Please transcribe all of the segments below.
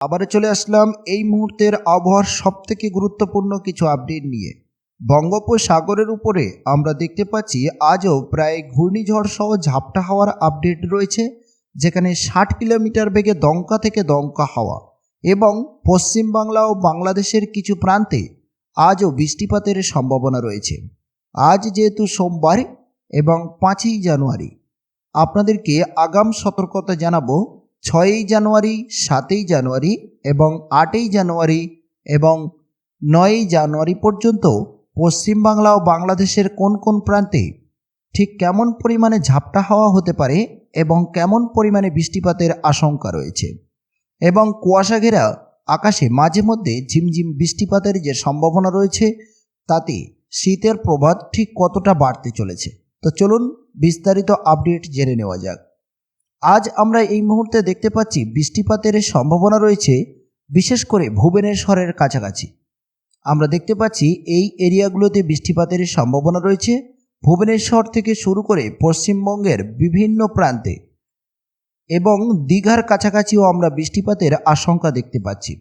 আবারও চলে আসলাম এই মুহূর্তের আবহাওয়ার সবথেকে গুরুত্বপূর্ণ কিছু আপডেট নিয়ে। বঙ্গোপসাগরের উপরে আমরা দেখতে পাচ্ছি আজও প্রায় ঘূর্ণিঝড় সহ ঝাপটা হাওয়ার আপডেট রয়েছে, যেখানে ষাট কিলোমিটার বেগে দমকা থেকে দমকা হাওয়া এবং পশ্চিমবাংলা ও বাংলাদেশের কিছু প্রান্তে আজও বৃষ্টিপাতের সম্ভাবনা রয়েছে। আজ যেহেতু সোমবার এবং পাঁচই জানুয়ারি, আপনাদেরকে আগাম সতর্কতা জানাব ছয়ই জানুয়ারি, সাতই জানুয়ারি এবং আটই জানুয়ারি এবং নয়ই জানুয়ারি পর্যন্ত পশ্চিমবাংলা ও বাংলাদেশের কোন কোন প্রান্তে ঠিক কেমন পরিমাণে ঝাপটা হাওয়া হতে পারে এবং কেমন পরিমাণে বৃষ্টিপাতের আশঙ্কা রয়েছে? এবং কুয়াশা ঘেরা আকাশে মাঝে মধ্যে ঝিমঝিম বৃষ্টিপাতের যে সম্ভাবনা রয়েছে, তাতে শীতের প্রভাব ঠিক কতটা বাড়তে চলেছে? তো চলুন বিস্তারিত আপডেট জেনে নেওয়া যাক। আজ আমরা এই মুহূর্তে দেখতে পাচ্ছি বৃষ্টিপাতের সম্ভাবনা রয়েছে, বিশেষ করে ভুবনেশ্বরের কাছাকাছি। আমরা দেখতে পাচ্ছি এই এরিয়াগুলোতে বৃষ্টিপাতের সম্ভাবনা রয়েছে ভুবনেশ্বর থেকে শুরু করে পশ্চিমবঙ্গের বিভিন্ন প্রান্তে এবং দীঘার কাছাকাছিও আমরা বৃষ্টিপাতের আশঙ্কা দেখতে পাচ্ছি।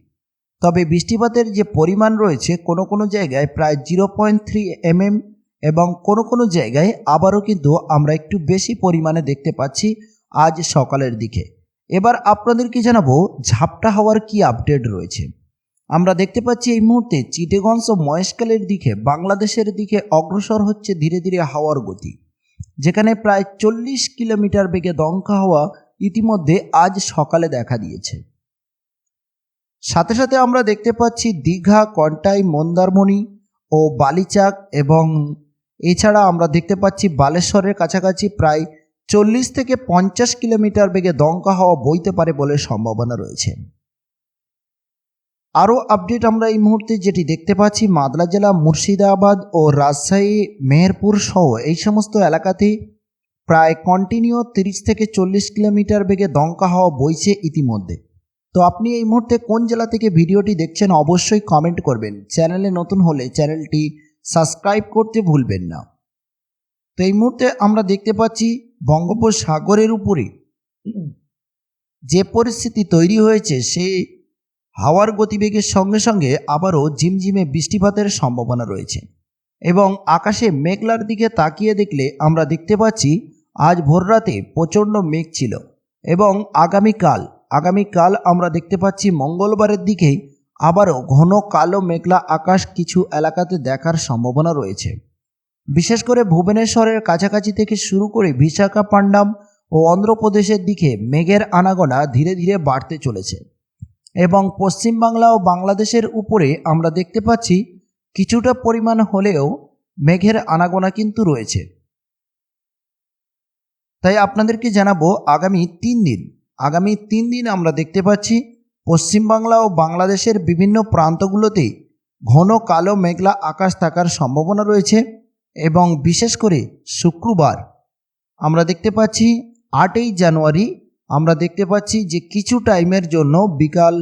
তবে বৃষ্টিপাতের যে পরিমাণ রয়েছে, কোনো কোনো জায়গায় প্রায় জিরো পয়েন্ট থ্রি এমএম এবং কোনো কোনো জায়গায় আবারও কিন্তু আমরা একটু বেশি পরিমাণে দেখতে পাচ্ছি আজ সকালের দিকে। এবার আপনাদেরকে জানাব, ঝাপটা হওয়ার কি আপডেট রয়েছে? আমরা দেখতে পাচ্ছি এই মুহূর্তে চিটেগঞ্জ ও মহেশকালের দিকে, বাংলাদেশের দিকে অগ্রসর হচ্ছে ধীরে ধীরে হাওয়ার গতি। যেখানে প্রায় চল্লিশ কিলোমিটার বেগে দমকা হাওয়া ইতিমধ্যে আজ সকালে দেখা দিয়েছে। সাথে সাথে আমরা দেখতে পাচ্ছি দীঘা, কন্টাই, মন্দারমণি ও বালিচাক এবং এছাড়া আমরা দেখতে পাচ্ছি বালেশ্বরের কাছাকাছি প্রায় চল্লিশ থেকে পঞ্চাশ কিলোমিটার বেগে দমকা হাওয়া বইতে পারে বলে সম্ভাবনা রয়েছে। আরও আপডেট আমরা এই মুহূর্তে যেটি দেখতে পাচ্ছি, মাদলা জেলা মুর্শিদাবাদ ও রাজশাহী, মেহেরপুর সহ এই সমস্ত এলাকাতে প্রায় কন্টিনিউ তিরিশ থেকে চল্লিশ কিলোমিটার বেগে দমকা হাওয়া বইছে ইতিমধ্যে। তো আপনি এই মুহূর্তে কোন জেলা থেকে ভিডিওটি দেখছেন অবশ্যই কমেন্ট করবেন। চ্যানেলে নতুন হলে চ্যানেলটি সাবস্ক্রাইব করতে ভুলবেন না। তো এই মুহূর্তে আমরা দেখতে পাচ্ছি বঙ্গোপসাগরের উপরে যে পরিস্থিতি তৈরি হয়েছে সে হাওয়ার গতিবেগের সঙ্গে সঙ্গে আবারও ঝিমঝিমে বৃষ্টিপাতের সম্ভাবনা রয়েছে। এবং আকাশে মেঘলার দিকে তাকিয়ে দেখলে আমরা দেখতে পাচ্ছি, আজ ভোররাতে প্রচণ্ড মেঘ ছিল। এবং আগামীকাল আগামীকাল আমরা দেখতে পাচ্ছি মঙ্গলবারের দিকেই আবারও ঘন কালো মেঘলা আকাশ কিছু এলাকাতে দেখার সম্ভাবনা রয়েছে। বিশেষ করে ভুবনেশ্বরের কাছাকাছি থেকে শুরু করে বিশাখাপান্ডাম ও অন্ধ্রপ্রদেশের দিকে মেঘের আনাগোনা ধীরে ধীরে বাড়তে চলেছে। এবং পশ্চিমবাংলা ও বাংলাদেশের উপরে আমরা দেখতে পাচ্ছি কিছুটা পরিমাণ হলেও মেঘের আনাগোনা কিন্তু রয়েছে। তাই আপনাদেরকে জানাব আগামী তিন দিন। আগামী তিন দিন আমরা দেখতে পাচ্ছি পশ্চিমবাংলা ও বাংলাদেশের বিভিন্ন প্রান্তগুলোতে ঘন কালো মেঘলা আকাশ থাকার সম্ভাবনা রয়েছে। এবং বিশেষ করে শুক্রবার, আমরা দেখতে পাচ্ছি আটই জানুয়ারি, আমরা দেখতে পাচ্ছি যে কিছু টাইমের জন্য বিকাল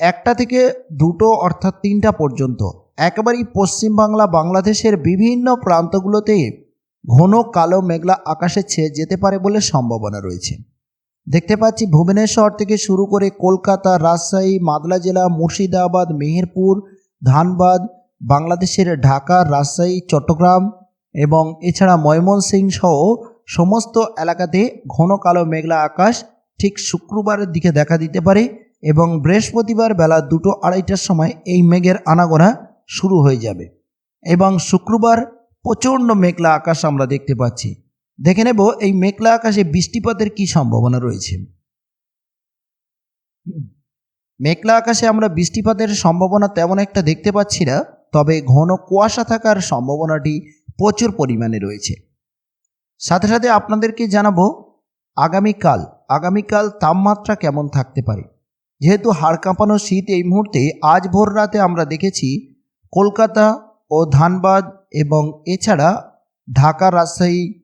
একটা থেকে দুটো অর্থাৎ তিনটা পর্যন্ত। একেবারেই পশ্চিমবাংলা বাংলাদেশের বিভিন্ন প্রান্তগুলোতে ঘন কালো মেঘলা আকাশে ছেয়ে যেতে পারে বলে সম্ভাবনা রয়েছে। দেখতে পাচ্ছি ভুবনেশ্বর থেকে শুরু করে কলকাতা, রাজশাহী, মাদলা জেলা, মুর্শিদাবাদ, মেহেরপুর, ধানবাদ বাংলাদেশের ঢাকা, রাজশাহী, চট্টগ্রাম এবং এছাড়া ময়মনসিংহ সহ সমস্ত এলাকাতে ঘন কালো মেঘলা আকাশ ঠিক শুক্রবারের দিকে দেখা দিতে পারে এবং বৃহস্পতিবার বেলা দুটো আড়াইটার সময় এই মেঘের আনাগোনা শুরু হয়ে যাবে এবং শুক্রবার প্রচণ্ড মেঘলা আকাশ আমরা দেখতে পাচ্ছি। দেখে নেব এই মেঘলা আকাশে বৃষ্টিপাতের কি সম্ভাবনা রয়েছে। মেঘলা আকাশে আমরা বৃষ্টিপাতের সম্ভাবনা তেমন একটা দেখতে পাচ্ছি না। তবে ঘন কুয়াশা থাকার সম্ভাবনাটি প্রচুর পরিমাণে রয়েছে। সাথে সাথে আপনাদেরকে জানাব, আগামীকাল আগামীকাল তাপমাত্রা কেমন থাকতে পারে? যেহেতু হাড় কাঁপানো শীত এই মুহূর্তে আজ ভোর রাতে আমরা দেখেছি কলকাতা ও ধানবাদ এবং এছাড়া ঢাকা, রাজশাহী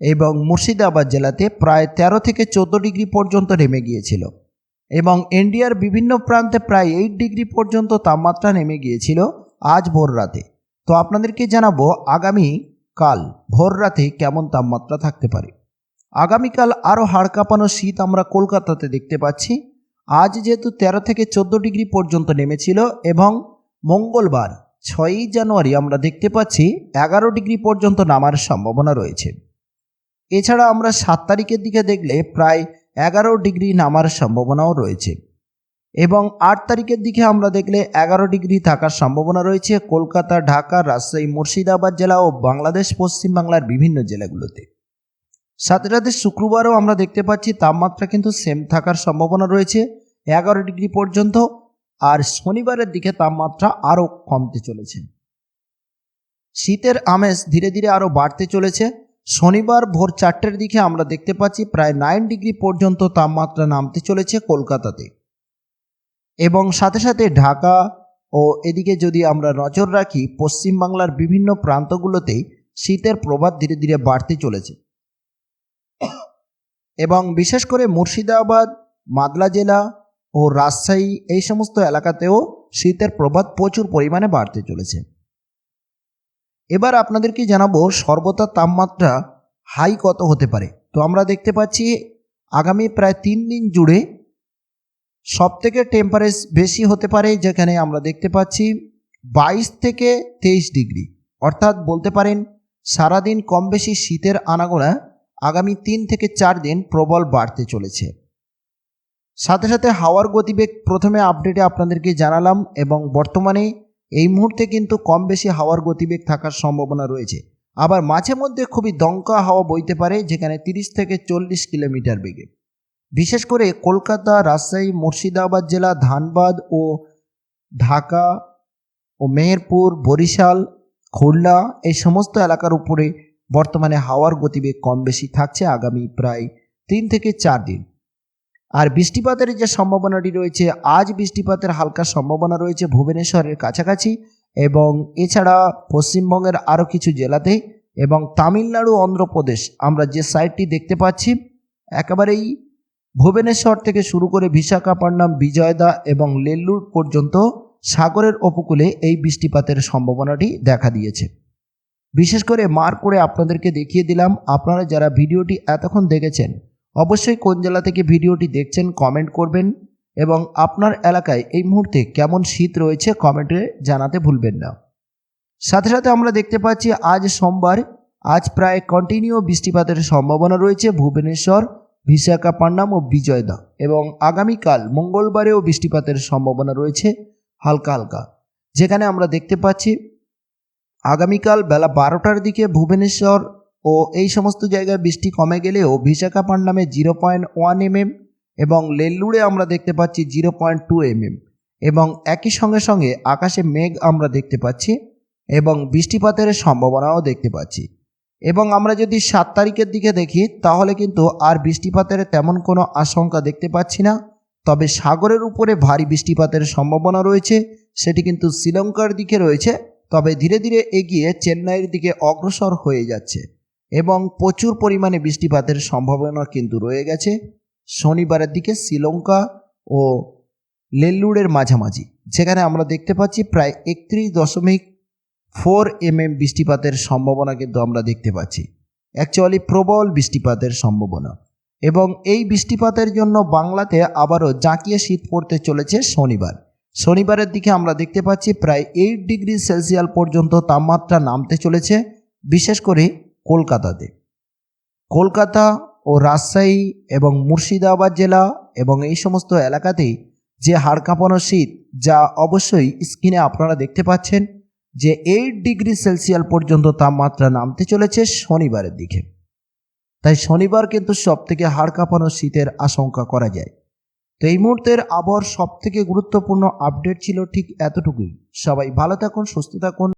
এবং মুর্শিদাবাদ জেলাতে প্রায় ১৩ থেকে চোদ্দ ডিগ্রি পর্যন্ত নেমে গিয়েছিল এবং ইন্ডিয়ার বিভিন্ন প্রান্তে প্রায় এইট ডিগ্রি পর্যন্ত তাপমাত্রা নেমে গিয়েছিল। আজ ভোর রাতে। তো আপনাদেরকে জানাব আগামী কাল ভোর রাতে কেমন তাপমাত্রা থাকতে পারে। আগামীকাল আরও হাড় কাঁপানো শীত আমরা কলকাতাতে দেখতে পাচ্ছি। আজ যেহেতু তেরো থেকে চোদ্দ ডিগ্রি পর্যন্ত নেমেছিল এবং মঙ্গলবার ছয়ই জানুয়ারি আমরা দেখতে পাচ্ছি এগারো ডিগ্রি পর্যন্ত নামার সম্ভাবনা রয়েছে। এছাড়া আমরা সাত তারিখের দিকে দেখলে প্রায় এগারো ডিগ্রি নামার সম্ভাবনাও রয়েছে। এবং আট তারিখের দিকে আমরা দেখলে এগারো ডিগ্রি থাকার সম্ভাবনা রয়েছে। কলকাতা, ঢাকা, রাজশাহী, মুর্শিদাবাদ জেলা ও বাংলাদেশ পশ্চিমবাংলার বিভিন্ন জেলাগুলোতে। সাথে সাথে শুক্রবারও আমরা দেখতে পাচ্ছি তাপমাত্রা কিন্তু সেম থাকার সম্ভাবনা রয়েছে এগারো ডিগ্রি পর্যন্ত। আর শনিবারের দিকে তাপমাত্রা আরও কমতে চলেছে। শীতের আমেজ ধীরে ধীরে আরও বাড়তে চলেছে। শনিবার ভোর চারটের দিকে আমরা দেখতে পাচ্ছি প্রায় নাইন ডিগ্রি পর্যন্ত তাপমাত্রা নামতে চলেছে কলকাতাতে। এবং সাথে সাথে ঢাকা ও এদিকে যদি আমরা নজর রাখি পশ্চিমবাংলার বিভিন্ন প্রান্তগুলোতে শীতের প্রভাব ধীরে ধীরে বাড়তে চলেছে। এবং বিশেষ করে মুর্শিদাবাদ, মাদলা জেলা ও রাজশাহী এই সমস্ত এলাকাতেও শীতের প্রভাব প্রচুর পরিমাণে বাড়তে চলেছে। এবার আপনাদেরকে জানাব সর্বতা তাপমাত্রা হাই কত হতে পারে। তো আমরা দেখতে পাচ্ছি, আগামী প্রায় তিন দিন জুড়ে সব থেকে টেম্পারেচার বেশি হতে পারে, যেখানে আমরা দেখতে পাচ্ছি বাইশ থেকে তেইশ ডিগ্রি। অর্থাৎ বলতে পারেন, সারাদিন কম বেশি শীতের আনাগোনা আগামী তিন থেকে চার দিন প্রবল বাড়তে চলেছে। সাথে সাথে হাওয়ার গতিবেগ প্রথমে আপডেটে আপনাদেরকে জানালাম এবং বর্তমানে এই মুহূর্তে কিন্তু কম বেশি হাওয়ার গতিবেগ থাকার সম্ভাবনা রয়েছে। আবার মাঝে মধ্যে খুবই দমকা হাওয়া বইতে পারে, যেখানে তিরিশ থেকে চল্লিশ কিলোমিটার বেগে। বিশেষ করে কলকাতা, রাজশাহী, মুর্শিদাবাদ জেলা, ধানবাদ ও ঢাকা ও মেহেরপুর, বরিশাল, খুলনা এই সমস্ত এলাকার উপরে বর্তমানে হাওয়ার গতিবেগ কম বেশি থাকছে আগামী প্রায় তিন থেকে চার দিন। আর বৃষ্টিপাতের যে সম্ভাবনাটি রয়েছে, আজ বৃষ্টিপাতের হালকা সম্ভাবনা রয়েছে ভুবনেশ্বরের কাছাকাছি এবং এছাড়া পশ্চিমবঙ্গের আরও কিছু জেলাতে এবং তামিলনাড়ু, অন্ধ্রপ্রদেশ আমরা যে সাইডটি দেখতে পাচ্ছি, একেবারেই ভুবনেশ্বর থেকে শুরু করে বিশাখাপট্টনম, বিজয়দা এবং লেল্লুর পর্যন্ত সাগরের উপকূলে এই বৃষ্টিপাতের সম্ভাবনাটি দেখা দিয়েছে। বিশেষ করে মার করে আপনাদেরকে দেখিয়ে দিলাম, আপনারা যারা ভিডিওটি এতক্ষণ দেখেছেন, অবশ্যই কোন জেলা থেকে ভিডিওটি দেখছেন কমেন্ট করবেন এবং আপনার এলাকায় এই মুহূর্তে কেমন শীত রয়েছে কমেন্টে জানাতে ভুলবেন না। সাথে সাথে আমরা দেখতে পাচ্ছি, আজ সোমবার, আজ প্রায় কন্টিনিউ বৃষ্টিপাতের সম্ভাবনা রয়েছে ভুবনেশ্বর বিশাখাপট্টনম ও বিজয়দা এবং আগামীকাল মঙ্গলবারেও বৃষ্টিপাতের সম্ভাবনা রয়েছে হালকা হালকা। যেখানে আমরা দেখতে পাচ্ছি আগামীকাল বেলা বারোটার দিকে ভুবনেশ্বর ও এই সমস্ত জায়গায় বৃষ্টি কমে গেলেও বিশাখাপট্টনমে জিরো পয়েন্ট ওয়ান এমএম এবং লেল্লুরে আমরা দেখতে পাচ্ছি জিরো পয়েন্ট টু এমএম এবং একই সঙ্গে সঙ্গে আকাশে মেঘ আমরা দেখতে পাচ্ছি এবং বৃষ্টিপাতের সম্ভাবনাও দেখতে পাচ্ছি। এবং আমরা যদি সাত তারিখের দিকে দেখি, তাহলে কিন্তু আর বৃষ্টিপাতের তেমন কোনো আশঙ্কা দেখতে পাচ্ছি না। তবে সাগরের উপরে ভারী বৃষ্টিপাতের সম্ভাবনা রয়েছে, সেটি কিন্তু শ্রীলঙ্কার দিকে রয়েছে, তবে ধীরে ধীরে এগিয়ে চেন্নাইয়ের দিকে অগ্রসর হয়ে যাচ্ছে এবং প্রচুর পরিমাণে বৃষ্টিপাতের সম্ভাবনা কিন্তু রয়ে গেছে। শনিবারের দিকে শ্রীলঙ্কা ও লেল্লুরের মাঝামাঝি, যেখানে আমরা দেখতে পাচ্ছি প্রায় একত্রিশ দশমিক ফোর এম এম বৃষ্টিপাতের সম্ভাবনা কিন্তু আমরা দেখতে পাচ্ছি। অ্যাকচুয়ালি প্রবল বৃষ্টিপাতের সম্ভাবনা। এবং এই বৃষ্টিপাতের জন্য বাংলাতে আবারও জাঁকিয়ে শীত পড়তে চলেছে শনিবার। শনিবারের দিকে আমরা দেখতে পাচ্ছি প্রায় এইট ডিগ্রি সেলসিয়াল পর্যন্ত তাপমাত্রা নামতে চলেছে, বিশেষ করে কলকাতাতে। কলকাতা ও রাজশাহী এবং মুর্শিদাবাদ জেলা এবং এই সমস্ত এলাকাতেই যে হাড় কাঁপানো শীত, যা অবশ্যই স্ক্রিনে আপনারা দেখতে পাচ্ছেন যে এইট ডিগ্রি সেলসিয়াল পর্যন্ত তাপমাত্রা নামতে চলেছে শনিবারের দিকে। তাই শনিবার কিন্তু সব থেকে হাড় কাঁপানো শীতের আশঙ্কা করা যায়। তো এই মুহূর্তের আবহাওয়ার সব থেকে গুরুত্বপূর্ণ আপডেট ছিল ঠিক এতটুকুই। সবাই ভালো থাকুন, সুস্থ থাকুন।